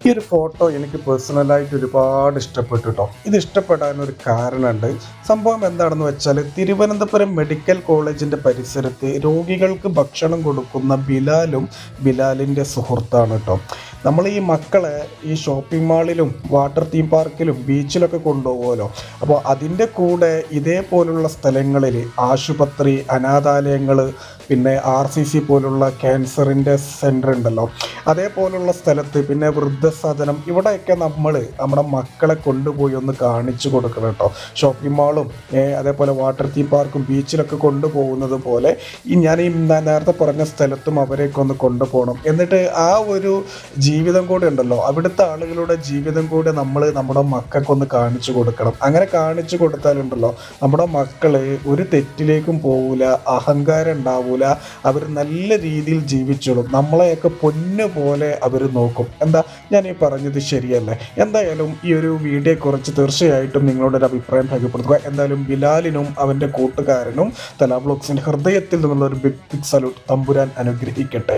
ഈ ഒരു ഫോട്ടോ എനിക്ക് പേഴ്സണലായിട്ട് ഒരുപാട് ഇഷ്ടപ്പെട്ടു കേട്ടോ ഇത് ഇഷ്ടപ്പെടാനൊരു കാരണമുണ്ട്. സംഭവം എന്താണെന്ന് വെച്ചാൽ തിരുവനന്തപുരം മെഡിക്കൽ കോളേജിന്റെ പരിസരത്ത് രോഗികൾക്ക് ഭക്ഷണം കൊടുക്കുന്ന ബിലാലും ബിലാലിന്റെ സുഹൃത്താണ് കേട്ടോ നമ്മൾ ഈ മക്കളെ ഈ ഷോപ്പിംഗ് മാളിലും വാട്ടർ തീം പാർക്കിലും ബീച്ചിലൊക്കെ കൊണ്ടുപോകുമല്ലോ. അപ്പോൾ അതിന്റെ കൂടെ ഇതേപോലുള്ള സ്ഥലങ്ങളിൽ ആശുപത്രി അനാഥാലയങ്ങൾ പിന്നെ ആർ സി സി പോലുള്ള ക്യാൻസറിന്റെ സെന്റർ ഉണ്ടല്ലോ. അതേപോലുള്ള സ്ഥലത്ത് പിന്നെ വൃദ്ധസദനം ഇവിടെയൊക്കെ നമ്മൾ നമ്മുടെ മക്കളെ കൊണ്ടുപോയി ഒന്ന് കാണിച്ചു കൊടുക്കണം കേട്ടോ. ഷോപ്പിംഗ് മാളും അതേപോലെ വാട്ടർ തീം പാർക്കും ബീച്ചിലൊക്കെ കൊണ്ടുപോകുന്നത് പോലെ ഈ ഞാൻ ഈ നേരത്തെ പറഞ്ഞ സ്ഥലത്തും അവരെയൊക്കെ ഒന്ന് കൊണ്ടുപോകണം. എന്നിട്ട് ആ ഒരു ജീവിതം കൂടെ ഉണ്ടല്ലോ. അവിടുത്തെ ആളുകളുടെ ജീവിതം കൂടെ നമ്മൾ നമ്മുടെ മക്കൾക്കൊന്ന് കാണിച്ചു കൊടുക്കണം. അങ്ങനെ കാണിച്ചു കൊടുത്താലുണ്ടല്ലോ നമ്മുടെ മക്കൾ ഒരു തെറ്റിലേക്കും പോവില്ല അഹങ്കാരം ഉണ്ടാവൂല അവർ നല്ല രീതിയിൽ ജീവിച്ചോളും. നമ്മളെയൊക്കെ പൊന്നു പോലെ അവർ നോക്കും. എന്താ? ഞാൻ ഈ പറഞ്ഞത് ശരിയല്ലേ? എന്തായാലും ഈ ഒരു വീഡിയോ കുറിച്ച് തീർച്ചയായിട്ടും നിങ്ങളുടെ ഒരു അഭിപ്രായം രേഖപ്പെടുത്തുക. എന്തായാലും ബിലാലിനും അവന്റെ കൂട്ടുകാരനും തലാ ബ്ലോക്സിന്റെ ഹൃദയത്തിൽ നിന്നുള്ള ഒരു ബിഗ് ബിഗ് സല്യൂട്ട് തമ്പുരാൻ അനുഗ്രഹിക്കട്ടെ.